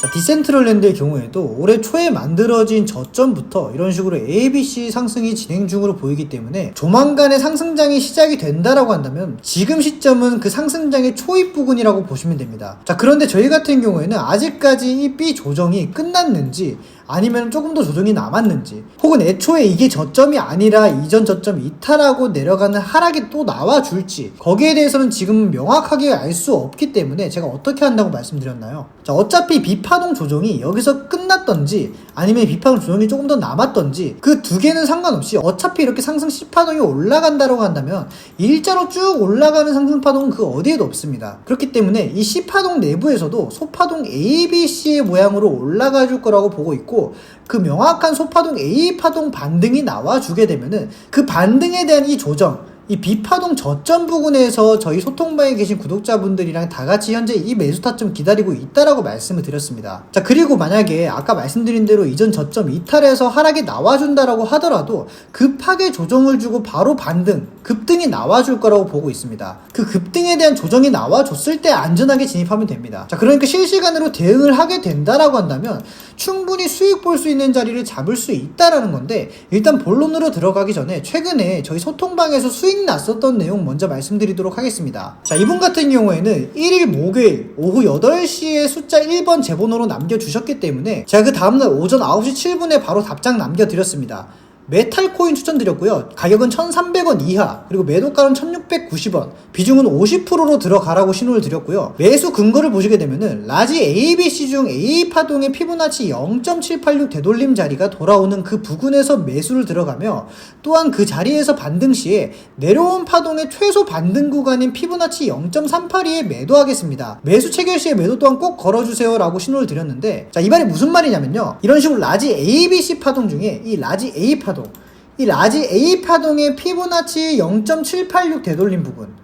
자, 디센트럴랜드의 경우에도 올해 초에 만들어진 저점부터 이런 식으로 ABC 상승이 진행 중으로 보이기 때문에 조만간에 상승장이 시작이 된다라고 한다면 지금 시점은 그 상승장의 초입 부근이라고 보시면 됩니다. 자, 그런데 저희 같은 경우에는 아직까지 이 B 조정이 끝났는지 아니면 조금 더 조정이 남았는지 혹은 애초에 이게 저점이 아니라 이전 저점 이탈하고 내려가는 하락이 또 나와줄지 거기에 대해서는 지금 명확하게 알 수 없기 때문에 제가 어떻게 한다고 말씀드렸나요? 자 어차피 비파동 조정이 여기서 끝났던지 아니면 비파동 조정이 조금 더 남았던지 그 두 개는 상관없이 어차피 이렇게 상승 10파동이 올라간다고 한다면 일자로 쭉 올라가는 상승 파동은 그 어디에도 없습니다. 그렇기 때문에 이 10파동 내부에서도 소파동 ABC의 모양으로 올라가 줄 거라고 보고 있고 그 명확한 소파동 A파동 반등이 나와주게 되면은 그 반등에 대한 이 조정 이 비파동 저점 부근에서 저희 소통방에 계신 구독자분들이랑 다 같이 현재 이 매수 타점 기다리고 있다라고 말씀을 드렸습니다. 자, 그리고 만약에 아까 말씀드린 대로 이전 저점 이탈해서 하락이 나와준다라고 하더라도 급하게 조정을 주고 바로 반등, 급등이 나와줄 거라고 보고 있습니다. 그 급등에 대한 조정이 나와줬을 때 안전하게 진입하면 됩니다. 자, 그러니까 실시간으로 대응을 하게 된다라고 한다면 충분히 수익 볼 수 있는 자리를 잡을 수 있다라는 건데 일단 본론으로 들어가기 전에 최근에 저희 소통방에서 수익 났었던 내용 먼저 말씀드리도록 하겠습니다. 자, 이분 같은 경우에는 1일 목요일 오후 8시에 숫자 1번 제 번호로 남겨주셨기 때문에 제가 그 다음날 오전 9시 7분에 바로 답장 남겨드렸습니다. 메탈 코인 추천드렸고요. 가격은 1,300원 이하, 그리고 매도가는 1,690원, 비중은 50%로 들어가라고 신호를 드렸고요. 매수 근거를 보시게 되면은 라지 ABC 중 A 파동의 피보나치 0.786 되돌림 자리가 돌아오는 그 부근에서 매수를 들어가며 또한 그 자리에서 반등 시에 내려온 파동의 최소 반등 구간인 피보나치 0.382에 매도하겠습니다. 매수 체결 시에 매도 또한 꼭 걸어주세요라고 신호를 드렸는데 자, 이 말이 무슨 말이냐면요. 이런 식으로 라지 ABC 파동 중에 이 라지 A 파동 이 라지 A 파동의 피보나치 0.786 되돌림 부분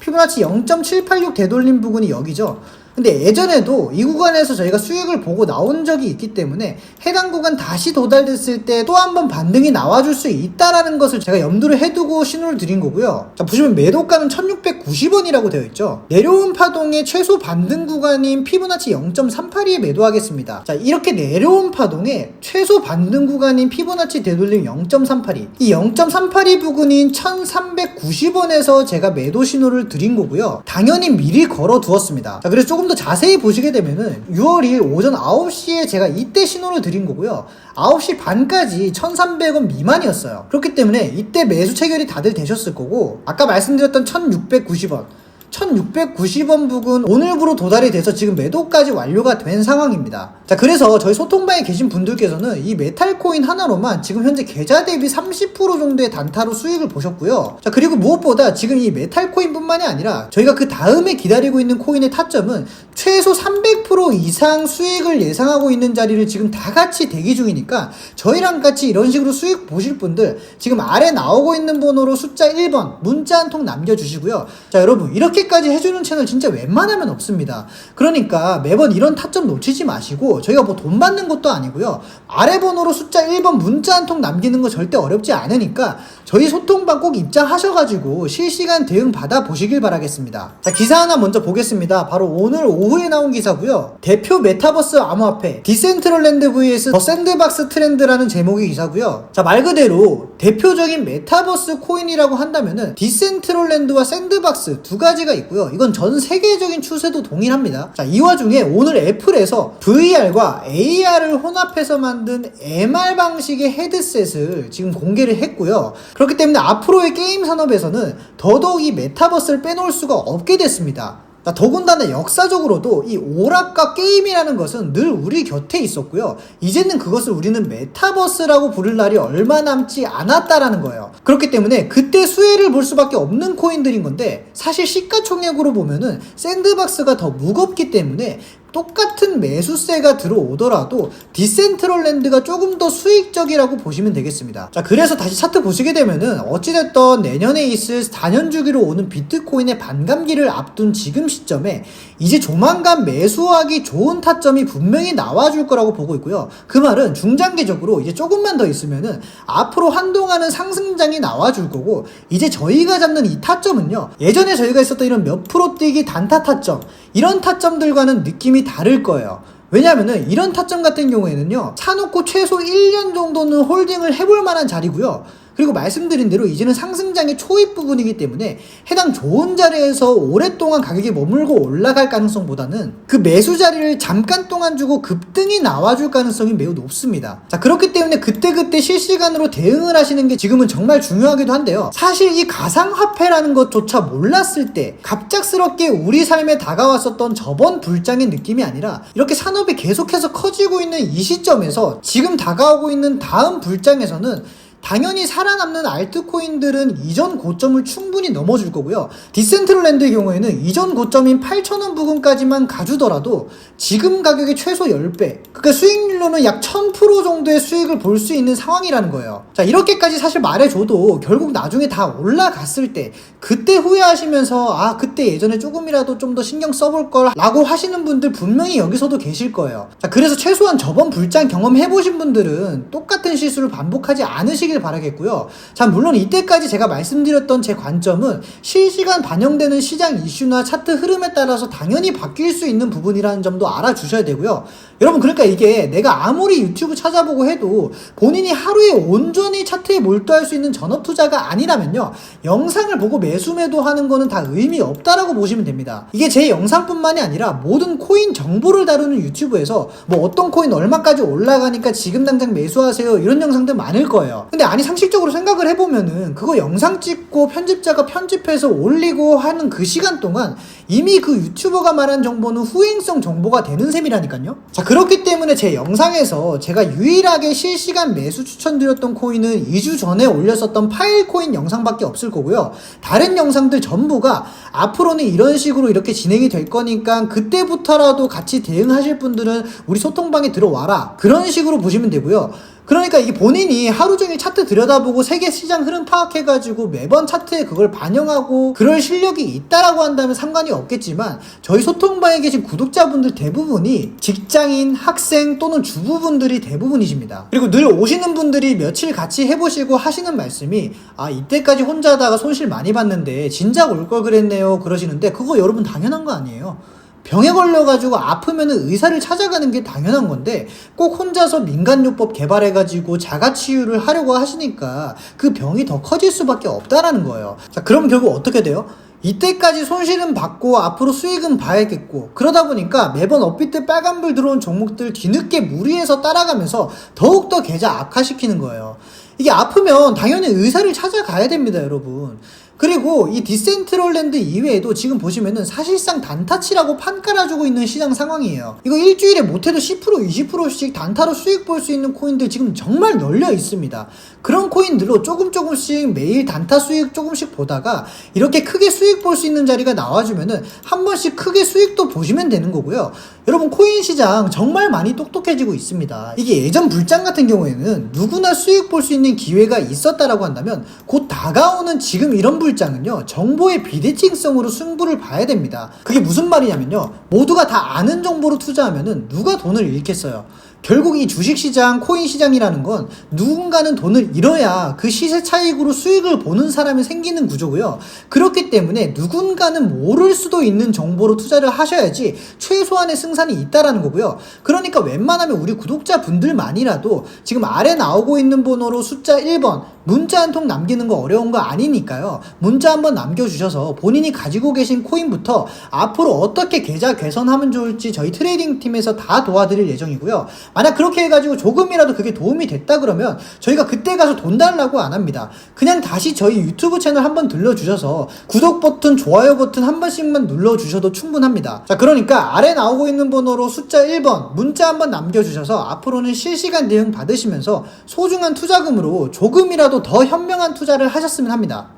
피보나치 0.786 되돌림 부분이 여기죠 근데 예전에도 이 구간에서 저희가 수익을 보고 나온 적이 있기 때문에 해당 구간 다시 도달됐을 때 또 한 번 반등이 나와줄 수 있다라는 것을 제가 염두를 해두고 신호를 드린 거고요. 자, 보시면 매도가는 1690원이라고 되어 있죠. 내려온 파동의 최소 반등 구간인 피보나치 0.382에 매도하겠습니다. 자, 이렇게 내려온 파동의 최소 반등 구간인 피보나치 되돌림 0.382. 이 0.382 부근인 1390원에서 제가 매도 신호를 드린 거고요. 당연히 미리 걸어 두었습니다. 자, 그래서 조금 더 자세히 보시게 되면은 6월 2일 오전 9시에 제가 이때 신호를 드린 거고요. 9시 반까지 1300원 미만이었어요. 그렇기 때문에 이때 매수 체결이 다들 되셨을 거고 아까 말씀드렸던 1690원 1690원 부근 오늘부로 도달이 돼서 지금 매도까지 완료가 된 상황입니다. 자, 그래서 저희 소통방에 계신 분들께서는 이 메탈 코인 하나로만 지금 현재 계좌 대비 30% 정도의 단타로 수익을 보셨고요. 자, 그리고 무엇보다 지금 이 메탈 코인뿐만이 아니라 저희가 그 다음에 기다리고 있는 코인의 타점은 최소 300% 이상 수익을 예상하고 있는 자리를 지금 다 같이 대기 중이니까 저희랑 같이 이런 식으로 수익 보실 분들 지금 아래 나오고 있는 번호로 숫자 1번 문자 한 통 남겨주시고요. 자, 여러분 이렇게까지 해주는 채널 진짜 웬만하면 없습니다. 그러니까 매번 이런 타점 놓치지 마시고 저희가 뭐 돈 받는 것도 아니고요. 아래 번호로 숫자 1번 문자 한 통 남기는 거 절대 어렵지 않으니까 저희 소통방 꼭 입장하셔가지고 실시간 대응 받아 보시길 바라겠습니다. 자, 기사 하나 먼저 보겠습니다. 바로 오늘 오후에 나온 기사고요. 대표 메타버스 암호화폐 디센트럴랜드 vs 더 샌드박스 트렌드라는 제목의 기사고요. 자, 말 그대로 대표적인 메타버스 코인이라고 한다면은 디센트럴랜드와 샌드박스 두 가지가 있고요. 이건 전 세계적인 추세도 동일합니다. 자, 이 와중에 오늘 애플에서 VR 과 AR을 혼합해서 만든 MR 방식의 헤드셋을 지금 공개를 했고요. 그렇기 때문에 앞으로의 게임 산업에서는 더더욱 이 메타버스를 빼놓을 수가 없게 됐습니다. 자, 더군다나 역사적으로도 이 오락과 게임이라는 것은 늘 우리 곁에 있었고요. 이제는 그것을 우리는 메타버스라고 부를 날이 얼마 남지 않았다라는 거예요. 그렇기 때문에 그때 수혜를 볼 수밖에 없는 코인들인 건데 사실 시가총액으로 보면은 샌드박스가 더 무겁기 때문에 똑같은 매수세가 들어오더라도 디센트럴랜드가 조금 더 수익적이라고 보시면 되겠습니다. 자, 그래서 다시 차트 보시게 되면은 어찌됐던 내년에 있을 4년 주기로 오는 비트코인의 반감기를 앞둔 지금 시점에 이제 조만간 매수하기 좋은 타점이 분명히 나와줄 거라고 보고 있고요. 그 말은 중장기적으로 이제 조금만 더 있으면은 앞으로 한동안은 상승장이 나와줄 거고 이제 저희가 잡는 이 타점은요. 예전에 저희가 있었던 이런 몇 프로 뛰기 단타 타점 이런 타점들과는 느낌이 다를 거예요. 왜냐하면은 이런 타점 같은 경우에는요 사놓고 최소 1년 정도는 홀딩을 해볼 만한 자리고요 그리고 말씀드린 대로 이제는 상승장의 초입 부분이기 때문에 해당 좋은 자리에서 오랫동안 가격이 머물고 올라갈 가능성보다는 그 매수 자리를 잠깐 동안 주고 급등이 나와줄 가능성이 매우 높습니다. 자, 그렇기 때문에 그때그때 실시간으로 대응을 하시는 게 지금은 정말 중요하기도 한데요. 사실 이 가상화폐라는 것조차 몰랐을 때 갑작스럽게 우리 삶에 다가왔었던 저번 불장의 느낌이 아니라 이렇게 산업이 계속해서 커지고 있는 이 시점에서 지금 다가오고 있는 다음 불장에서는 당연히 살아남는 알트코인들은 이전 고점을 충분히 넘어줄 거고요. 디센트럴랜드의 경우에는 이전 고점인 8,000원 부근까지만 가주더라도 지금 가격의 최소 10배, 그러니까 수익률로는 약 1000% 정도의 수익을 볼 수 있는 상황이라는 거예요. 자, 이렇게까지 사실 말해줘도 결국 나중에 다 올라갔을 때 그때 후회하시면서 아, 그때 예전에 조금이라도 좀 더 신경 써볼 걸 라고 하시는 분들 분명히 여기서도 계실 거예요. 자, 그래서 최소한 저번 불장 경험 해보신 분들은 똑같은 실수를 반복하지 않으시길 바라겠고요. 자, 물론 이때까지 제가 말씀드렸던 제 관점은 실시간 반영되는 시장 이슈나 차트 흐름에 따라서 당연히 바뀔 수 있는 부분이라는 점도 알아주셔야 되고요. 여러분, 그러니까 이게 내가 아무리 유튜브 찾아보고 해도 본인이 하루에 온전히 차트에 몰두할 수 있는 전업 투자가 아니라면요. 영상을 보고 매수 매도하는 거는 다 의미 없다라고 보시면 됩니다. 이게 제 영상뿐만이 아니라 모든 코인 정보를 다루는 유튜브에서 뭐 어떤 코인 얼마까지 올라가니까 지금 당장 매수하세요 이런 영상들 많을 거예요. 근데 아니 상식적으로 생각을 해보면은 그거 영상 찍고 편집자가 편집해서 올리고 하는 그 시간 동안 이미 그 유튜버가 말한 정보는 후행성 정보가 되는 셈이라니까요. 자 그렇기 때문에 제 영상에서 제가 유일하게 실시간 매수 추천드렸던 코인은 2주 전에 올렸었던 파일 코인 영상밖에 없을 거고요. 다른 영상들 전부가 앞으로는 이런 식으로 이렇게 진행이 될 거니까 그때부터라도 같이 대응하실 분들은 우리 소통방에 들어와라. 그런 식으로 보시면 되고요. 그러니까 이게 본인이 하루 종일 차트 들여다보고 세계 시장 흐름 파악해가지고 매번 차트에 그걸 반영하고 그럴 실력이 있다라고 한다면 상관이 없겠지만 저희 소통방에 계신 구독자분들 대부분이 직장인, 학생 또는 주부분들이 대부분이십니다. 그리고 늘 오시는 분들이 며칠 같이 해보시고 하시는 말씀이 아 이때까지 혼자 하다가 손실 많이 봤는데 진작 올 걸 그랬네요 그러시는데 그거 여러분 당연한 거 아니에요. 병에 걸려가지고 아프면 의사를 찾아가는 게 당연한 건데 꼭 혼자서 민간요법 개발해가지고 자가치유를 하려고 하시니까 그 병이 더 커질 수밖에 없다라는 거예요. 자, 그럼 결국 어떻게 돼요? 이때까지 손실은 받고 앞으로 수익은 봐야겠고 그러다 보니까 매번 업비트 빨간불 들어온 종목들 뒤늦게 무리해서 따라가면서 더욱더 계좌 악화시키는 거예요. 이게 아프면 당연히 의사를 찾아가야 됩니다, 여러분. 그리고 이 디센트럴랜드 이외에도 지금 보시면은 사실상 단타치라고 판 깔아주고 있는 시장 상황이에요. 이거 일주일에 못해도 10% 20%씩 단타로 수익 볼 수 있는 코인들 지금 정말 널려 있습니다. 그런 코인들로 조금 조금씩 매일 단타 수익 조금씩 보다가 이렇게 크게 수익 볼 수 있는 자리가 나와주면은 한 번씩 크게 수익도 보시면 되는 거고요. 여러분 코인 시장 정말 많이 똑똑해지고 있습니다. 이게 예전 불장 같은 경우에는 누구나 수익 볼 수 있는 기회가 있었다라고 한다면 곧 다가오는 지금 이런 불장은요 정보의 비대칭성으로 승부를 봐야 됩니다. 그게 무슨 말이냐면요 모두가 다 아는 정보로 투자하면은 누가 돈을 잃겠어요. 결국 이 주식시장, 코인 시장이라는 건 누군가는 돈을 잃어야 그 시세 차익으로 수익을 보는 사람이 생기는 구조고요. 그렇기 때문에 누군가는 모를 수도 있는 정보로 투자를 하셔야지 최소한의 승산이 있다라는 거고요. 그러니까 웬만하면 우리 구독자분들만이라도 지금 아래 나오고 있는 번호로 숫자 1번 문자 한 통 남기는 거 어려운 거 아니니까요. 문자 한번 남겨주셔서 본인이 가지고 계신 코인부터 앞으로 어떻게 계좌 개선하면 좋을지 저희 트레이딩 팀에서 다 도와드릴 예정이고요. 만약 그렇게 해가지고 조금이라도 그게 도움이 됐다 그러면 저희가 그때 가서 돈 달라고 안 합니다. 그냥 다시 저희 유튜브 채널 한번 들러주셔서 구독 버튼, 좋아요 버튼 한 번씩만 눌러주셔도 충분합니다. 자, 그러니까 아래 나오고 있는 번호로 숫자 1번 문자 한번 남겨주셔서 앞으로는 실시간 대응 받으시면서 소중한 투자금으로 조금이라도 더 현명한 투자를 하셨으면 합니다.